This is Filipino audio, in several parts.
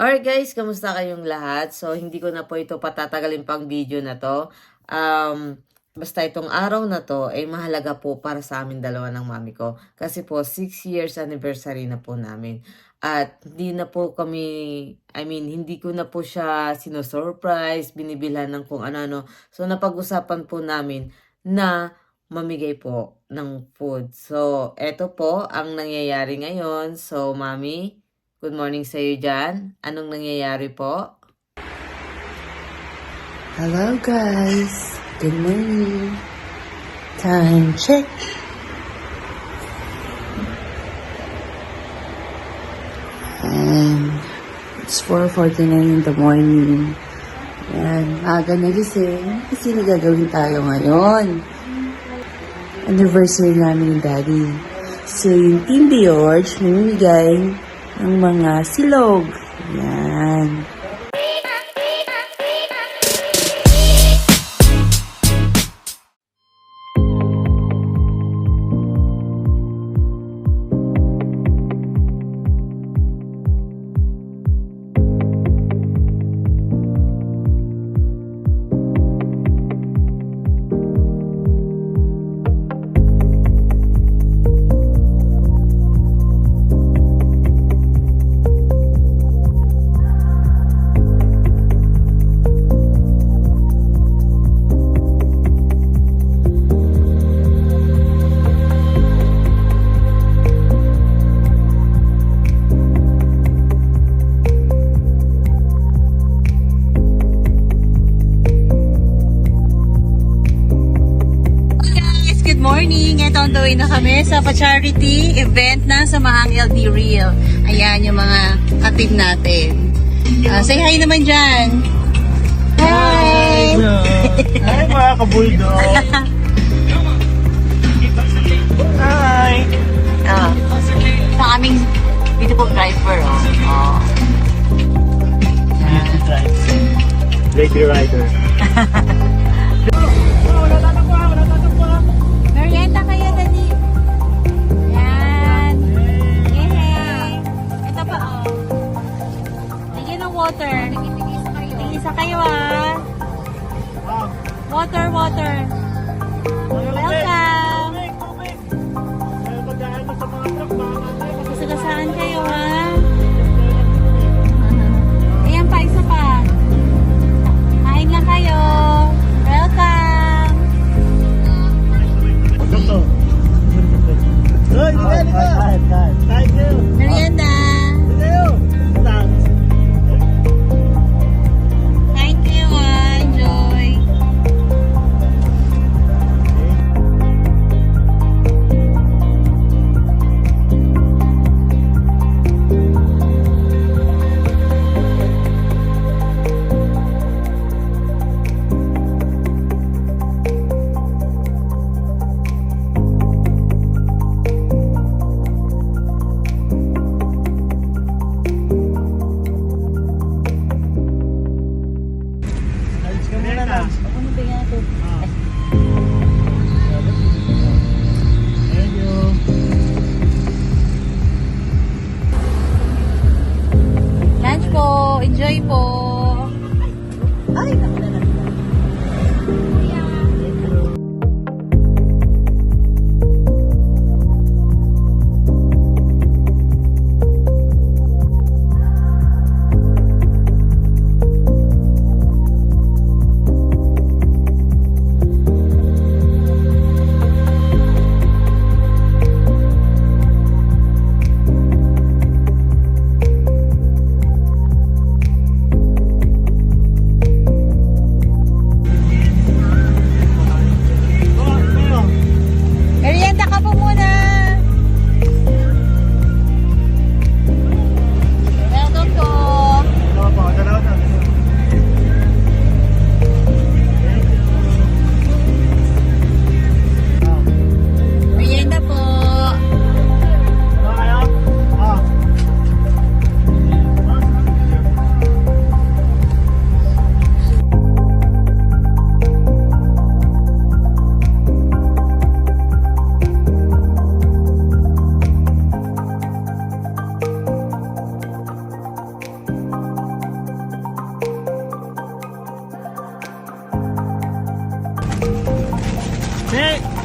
Alright guys, kamusta kayong lahat? So, hindi ko na po ito patatagalin pang video na to. Um, basta itong araw na to ay mahalaga po para sa amin dalawa ng mami ko. Kasi po, 6 years anniversary na po namin. At hindi na po kami, I mean, hindi ko na po siya sinosurprise, binibilhan ng kung ano-ano. So, napag-usapan po namin na mamigay po ng food. So, eto po ang nangyayari ngayon. So, mami, Good morning sa iyo dyan. Anong nangyayari po? Hello guys. Good morning. Time check. And it's 4.49 in the morning. Yan, aga nagising. Kasi may gagawin tayo ngayon. Anniversary namin ni Daddy. So, yung Team George, mamimigay ng mga silog. Yan. Good morning. Ito on the way na kami sa pa-charity event na sa Mahang LD Real. Ayan yung mga katib natin. Ah, say hi naman dyan. Hi! Hi mga kabulldog! Hi! Ah, sa aming beautiful driver. Oh. Oh. Lady Rider. water. Tigisa kayo, ah. Water, water. Welcome. Pagdaan mo sa mga truck, mga nanay, Kasagasaan kayo, ha? Enjoy po.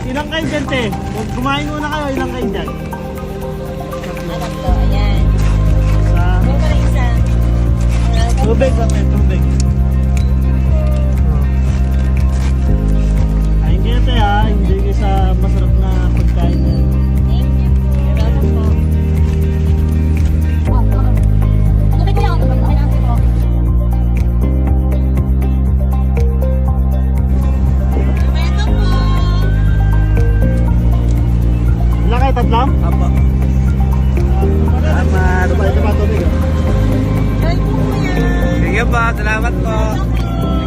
Ilang kayo dyan, te? Kumain muna kayo, ilang kayo dyan? Tatlo, ayan. Sa pa rin isa. tubig, tubig. Kayo, tatlo? Apo. Salamat. Ito pa, ito po. Sige po, salamat po.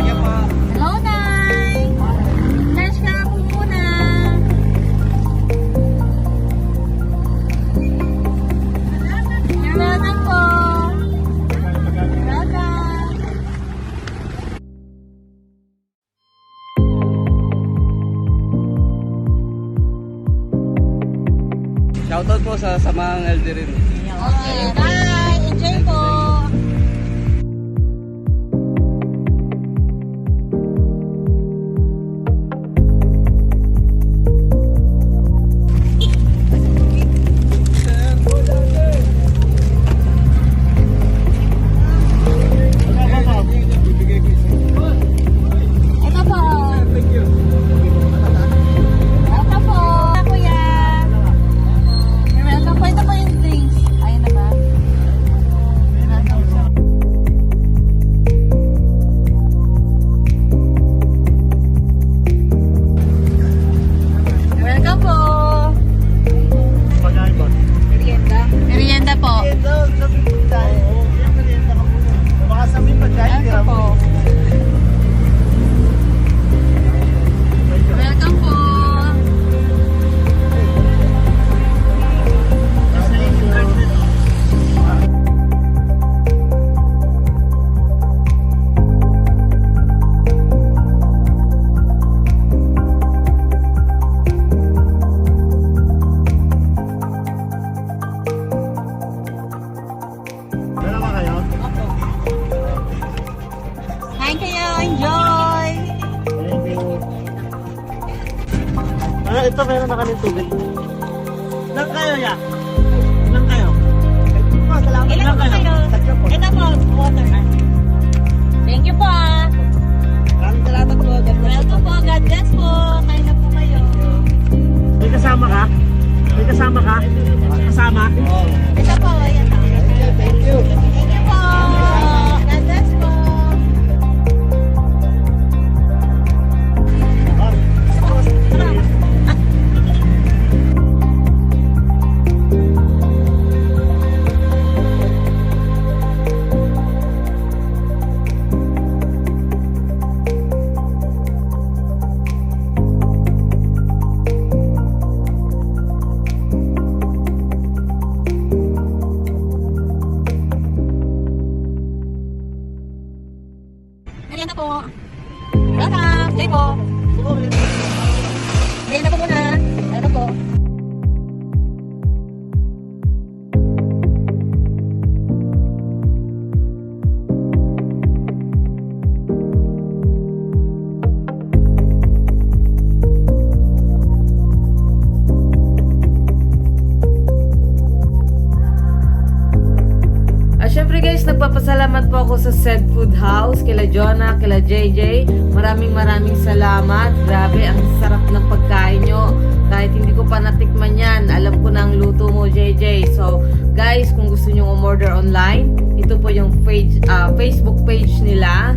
Sige po. Hello, Nay. Lunch ka po muna. You're welcome po. Po sa samahang LD rin. Enjoy. Thank you. Ah, ito meron na kaming tubig. Ilan kayo, ya? Ilan kayo? Ilan Ilan po kayo? Ito po, water. Thank you po ah. Maraming salamat po. Po. Guys, nagpapasalamat po ako sa Said Food House, kila Jonah, kila JJ. Maraming maraming salamat. Grabe, ang sarap ng pagkain nyo. Kahit hindi ko pa natikman yan, alam ko na ang luto mo, JJ. So, guys, kung gusto nyo umorder online, ito po yung page, ah, Facebook page nila.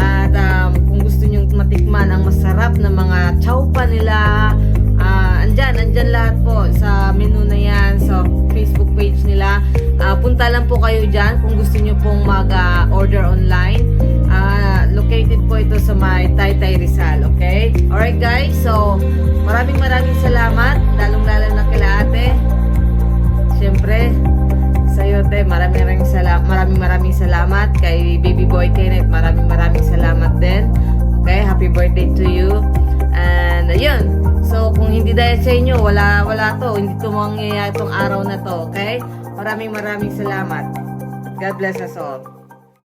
At um, kung gusto nyo matikman ang masarap na mga chowpa nila, ah, andyan, andyan lahat Punta lang po kayo dyan kung gusto nyo pong mag-order online. Ah, located po ito sa may Taytay Rizal, okay? Alright guys, so maraming maraming salamat, lalong-lalo na kila ate. Siyempre, sa iyo te, maraming maraming salamat, maraming maraming salamat kay Baby Boy Kenneth, maraming maraming salamat din. Okay, happy birthday to you. And ayun, so kung hindi dahil sa inyo, wala wala to, hindi to mangyayari itong araw na to, okay? Maraming maraming salamat. God bless us all.